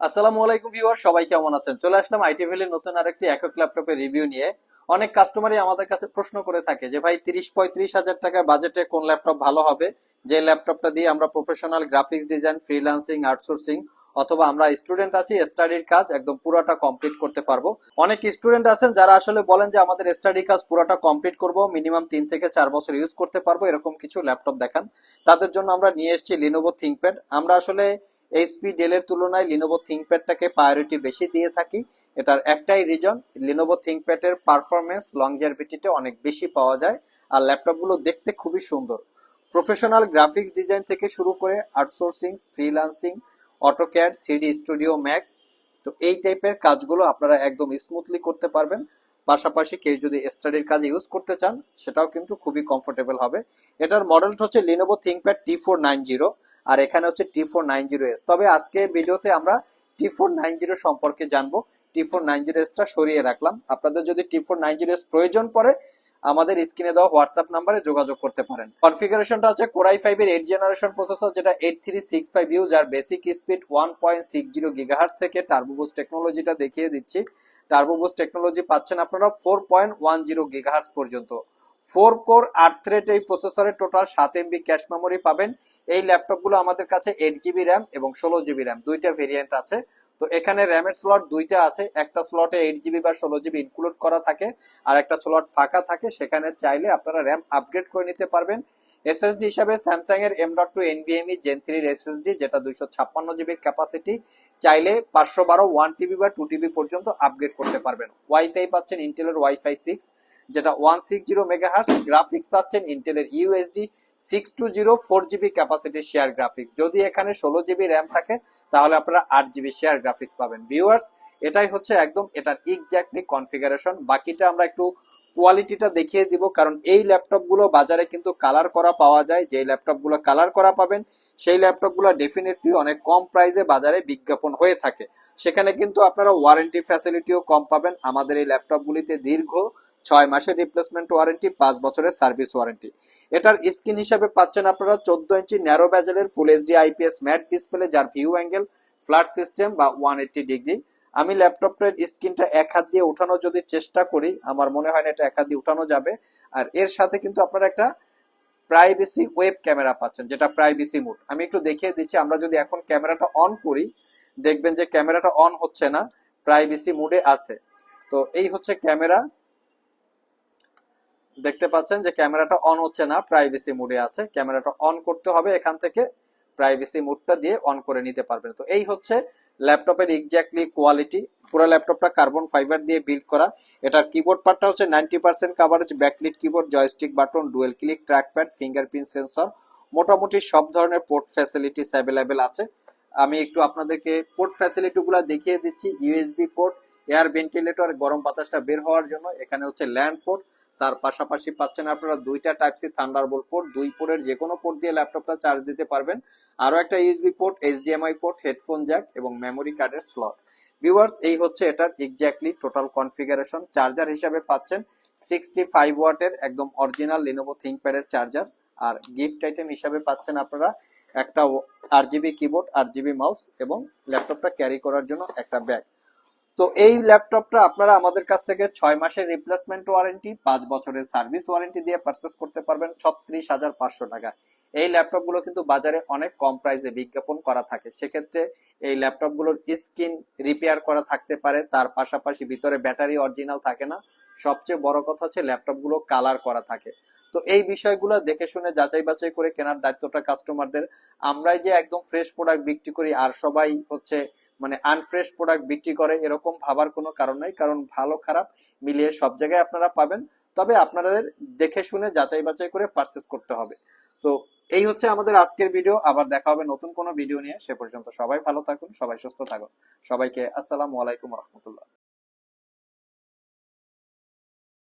আসসালামু আলাইকুম ভিউয়ার, সবাই কেমন আছেন? চলে আসলাম আইটি ভ্যালির নতুন আরেকটি একক ল্যাপটপের রিভিউ নিয়ে। অনেক কাস্টমারই আমাদের কাছে প্রশ্ন করে থাকে যে, ভাই, তিরিশ পঁয়ত্রিশ হাজার টাকার বাজেটে কোন ল্যাপটপ ভালো হবে? যে ল্যাপটপটা দিয়ে আমরা professional graphics design freelancing outsourcing অথবা আমরা স্টুডেন্ট আছি স্টাডির কাজ একদম পুরোটা কমপ্লিট করতে পারব। অনেক স্টুডেন্ট আছেন যারা আসলে বলেন যে, আমাদের স্টাডি কাজ পুরোটা কমপ্লিট করব মিনিমাম তিন থেকে চার বছর ইউজ করতে পারব, এরকম কিছু ল্যাপটপ দেখান। তাদের জন্য আমরা নিয়ে এসেছি লিনোভো থিঙ্কপ্যাড আমরা আসলে এইচপি ডেলের তুলনায় লিনোভো থিঙ্কপ্যাডটাকে প্রায়োরিটি বেশি দিয়ে থাকি। এটার একটাই রিজন লিনোভো থিঙ্কপ্যাডের পারফরমেন্স লংজারভিটিতে অনেক বেশি পাওয়া যায় আর ল্যাপটপগুলো দেখতে খুবই সুন্দর। প্রফেশনাল গ্রাফিক্স ডিজাইন থেকে শুরু করে outsourcing freelancing AutoCAD three studio max তো এই টাইপের কাজগুলো আপনারা একদম স্মুথলি করতে পারবেন। পাশাপাশি কেউ যদি স্টাডির কাজে ইউজ করতে চান, সেটাও কিন্তু খুবই কমফোর্টেবল হবে। এটার মডেলটা হচ্ছে Lenovo ThinkPad T four nine zero আর এখানে হচ্ছে T four nine zero S তবে আজকে ভিডিওতে আমরা টি ফোর নাইন জিরো সম্পর্কে জানব। টি ফোর নাইন জিরো এসটা সরিয়ে রাখলাম। আপনাদের যদি T four nine zero S প্রয়োজন পড়ে, আমাদের স্ক্রিনে দেওয়া হোয়াটসঅ্যাপ নাম্বারে যোগাযোগ করতে পারেন। কনফিগারেশনটা আছে কোরাই ফাইভ এর এইট জেনারেশন প্রসেসর যেটা eight three six five U যার basic speed one point six zero gigahertz থেকে টার্বোবুস টেকনোলজিটা দেখিয়ে দিচ্ছি। টার্বোবুস টেকনোলজি পাচ্ছেন আপনারা four point one zero gigahertz পর্যন্ত। ফোর কোর আট থ্রেড এই প্রসেসরের টোটাল সাত এমবি ক্যাশ মেমোরি পাবেন। এই ল্যাপটপগুলো আমাদের কাছে এইট জিবি র্যাম এবং ষোলো জিবি র্যাম দুইটা ভেরিয়েন্ট আছে। তো এখানে র্যামের স্লট দুইটা আছে, একটা স্লটে এইট জিবি বা ষোলো জিবি ইনক্লুড করা থাকে, আর একটা স্লট ফাঁকা থাকে। সেখানে চাইলে আপনারা র্যাম আপগ্রেড করে নিতে পারবেন। এসএসডি হিসাবে স্যামসাং এর M dot two NVMe gen থ্রির এসএসডি যেটা দুইশো ছাপ্পান্ন জিবির ক্যাপাসিটি চাইলে পাঁচশো বারো ওয়ান টিবি বা টু টিবি পর্যন্ত আপগ্রেড করতে পারবেন। ওয়াইফাই পাচ্ছেন ইন্টেলের ওয়াইফাই সিক্স যেটা one six zero megahertz graphics পাচ্ছেন ইন্টেলের UHD six two zero four GB capacity share graphics যদি এখানে ষোলো জিবি র্যাম থাকে, তাহলে আপনারা আট জিবি শেয়ার গ্রাফিক্স পাবেন। ভিউয়ার্স এটাই হচ্ছে একদম এটার এক্স্যাক্টলি কনফিগারেশন বাকিটা আমরা একটু কোয়ালিটিটা দেখিয়ে দিব, কারণ এই ল্যাপটপগুলো বাজারে কিন্তু কালার করা পাওয়া যায়। যে ল্যাপটপগুলো কালার করা পাবেন, সেই ল্যাপটপগুলো ডেফিনেটলি অনেক কম প্রাইসে বাজারে বিজ্ঞাপন হয়ে থাকে। সেখানে কিন্তু আপনারা ওয়ারেন্টি ফ্যাসিলিটিও কম পাবেন। আমাদের এই ল্যাপটপগুলিতে দীর্ঘ ছয় মাসের রিপ্লেসমেন্ট ওয়ারেন্টি পাঁচ বছরের সার্ভিস ওয়ারেন্টি এটার স্ক্রিন হিসাবে পাচ্ছেন আপনারা চোদ্দ inch narrow ব্যাজেলের full HD IPS matte display যার ভিউ অ্যাঙ্গেল ফ্ল্যাট সিস্টেম বা ওয়ান এইট্টি ডিগ্রি আমি ল্যাপটপের স্ক্রিনটা এক হাত দিয়ে উঠানো যদি চেষ্টা করি, আমার মনে হয় না এটা এক হাত দিয়ে উঠানো যাবে। আর এর সাথে কিন্তু আপনারা একটা প্রাইভেসি ওয়েব ক্যামেরা পাচ্ছেন, যেটা প্রাইভেসি মোড আমি একটু দেখিয়ে দিচ্ছি, আমরা যদি এখন ক্যামেরাটা অন করি, দেখবেন যে ক্যামেরাটা অন হচ্ছে না প্রাইভেসি মোডে আছে। তো এই হচ্ছে ক্যামেরা। দেখতে পাচ্ছেন যে ক্যামেরাটা অন হচ্ছে না প্রাইভেসি মোডে আছে। ক্যামেরাটা অন করতে হবে, এখান থেকে প্রাইভেসি মোডটা দিয়ে অন করে নিতে পারবেন। তো এই হচ্ছে ল্যাপটপের এক্স্যাক্টলি কোয়ালিটি পুরো ল্যাপটপটা কার্বন ফাইবার দিয়ে বিল্ড করা। এটার কিবোর্ড পার্টটা হচ্ছে ninety percent coverage backlit keyboard joystick button dual click trackpad fingerprint sensor মোটামুটি সব ধরনের পোর্ট ফ্যাসিলিটিস অ্যাভেলেবেল আছে। আমি একটু আপনাদেরকে পোর্ট ফ্যাসিলিটিগুলো দেখিয়ে দিচ্ছি। ইউএসবি পোর্ট এয়ার ভেন্টিলেটর গরম বাতাসটা বের হওয়ার জন্য। এখানে হচ্ছে ল্যান্ড পোর্ট তার পাশাপাশি পাচ্ছেন আপনারা দুইটা টাইপ সি থান্ডারবোল্ট পোর্ট দুই পোর্টের যে কোনো পোর্ট দিয়ে ল্যাপটপটা চার্জ দিতে পারবেন। আরও একটা USB port HDMI port headphone jack এবং মেমোরি কার্ডের স্লট ভিউয়ার্স এই হচ্ছে এটার এক্স্যাক্টলি টোটাল কনফিগারেশন চার্জার হিসাবে পাচ্ছেন সিক্সটি ফাইভ ওয়াটের একদম অরিজিনাল লিনোভো থিঙ্কপ্যাডের চার্জার আর গিফট আইটেম হিসাবে পাচ্ছেন আপনারা একটা RGB keyboard RGB mouse এবং ল্যাপটপটা ক্যারি করার জন্য একটা ব্যাগ তো এই ল্যাপটপটা আপনারা আমাদের কাছ থেকে ছয় মাসের রিপ্লেসমেন্ট ওয়ারেন্টি পাঁচ বছরের সার্ভিস ওয়ারেন্টি দিয়ে পারচেস করতে পারবেন ছত্রিশ হাজার পাঁচশো টাকা। এই ল্যাপটপগুলো কিন্তু বাজারে অনেক কম প্রাইসে বিজ্ঞাপন করা থাকে। সেক্ষেত্রে এই ল্যাপটপগুলোর স্ক্রিন রিপেয়ার করা থাকতে পারে, তার পাশাপাশি ভিতরে ব্যাটারি অরিজিনাল থাকে না। সবচেয়ে বড় কথা হচ্ছে ল্যাপটপগুলো কালার করা থাকে। তো এই বিষয়গুলো দেখে শুনে যাচাই বাছাই করে কেনার দায়িত্বটা কাস্টমারদের আমরাই যে একদম ফ্রেশ প্রোডাক্ট বিক্রি করি, আর সবাই হচ্ছে মানে আনফ্রেশ প্রোডাক্ট বিক্রি করে এরকম ভাবার কোনো কারণ নাই, কারণ ভালো খারাপ মিলিয়ে সব জায়গায় আপনারা পাবেন। তবে আপনাদের দেখে শুনে যাচাই বাছাই করে পারচেস করতে হবে। তো এই হচ্ছে আমাদের আজকের ভিডিও আবার দেখা হবে নতুন কোনো ভিডিও নিয়ে। সে পর্যন্ত সবাই ভালো থাকুন, সবাই সুস্থ থাকুন। সবাইকে আসসালামু আলাইকুম রহমতুল্লাহ।